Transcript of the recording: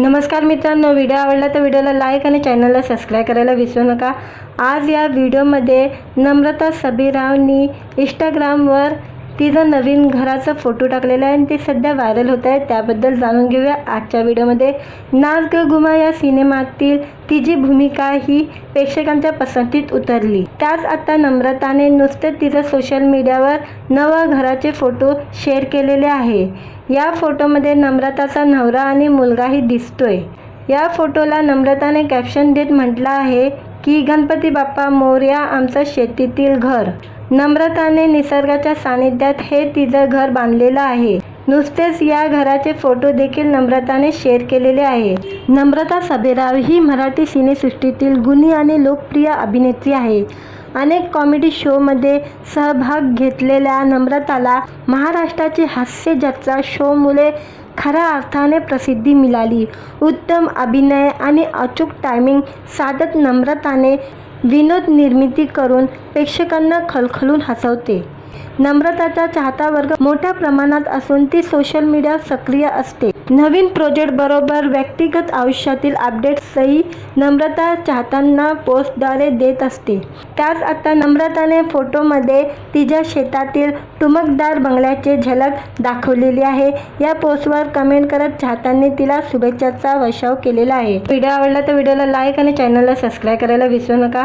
नमस्कार मित्रांनो व्हिडिओ आवडला तर व्हिडिओला लाईक आणि चॅनलला सबस्क्राईब करायला विसरू नका. आज या व्हिडिओमध्ये नम्रता सबीरावनी इंस्टाग्रामवर तिचं नवीन घराचा फोटो टाकलेला आहे आणि ते सध्या व्हायरल होत आहे त्याबद्दल जाणून घेऊया आजच्या व्हिडिओमध्ये. नाच ग गुमा या सिनेमातील तिची भूमिका ही प्रेक्षकांच्या पसंतीत उतरली. त्याच आता नम्रताने नुसतेच तिचं सोशल मीडियावर नवा घराचे फोटो शेअर केलेले आहे. या फोटोमध्ये नम्रताचा नवरा आणि मुलगाही दिसतोय. या फोटोला नम्रताने कॅप्शन देत म्हटलं आहे की गणपती बाप्पा मोरया आमचं शेतीतील घर. नम्रताने निसर्गाच्या सानिध्यात हे तिचं घर बांधलेलं आहे. नुसतेच या घराचे फोटो देखील नम्रताने शेअर केलेले आहे. नम्रता सबेराव ही मराठी सिनेसृष्टीतील गुणी आणि लोकप्रिय अभिनेत्री आहे. अनेक कॉमेडी शोमध्ये सहभाग घेतलेल्या नम्रताला महाराष्ट्राची हास्य चर्चा शोमुळे खऱ्या अर्थाने प्रसिद्धी मिळाली. उत्तम अभिनय आणि अचूक टायमिंग साधत नम्रताने विनोद निर्मिती करून प्रेक्षकांना खलखलून हसवते. नम्रताचा चाहता वर्ग मोठ्या प्रमाणात असून ती सोशल मीडियावर सक्रिय असते. नवीन प्रोजेक्ट बरोबर व्यक्तिगत आयुष्यातील अपडेट्सही नम्रता चाहत्यांना पोस्टद्वारे देत असते. त्याच आता नम्रताने फोटोमध्ये तिच्या शेतातील टुमकदार बंगल्याचे झलक दाखवलेली आहे. या पोस्टवर कमेंट करत चाहत्यांनी तिला शुभेच्छाचा वर्षाव केलेला आहे. व्हिडिओ आवडला तर व्हिडिओला लाईक आणि चॅनलला सबस्क्राईब करायला विसरू नका.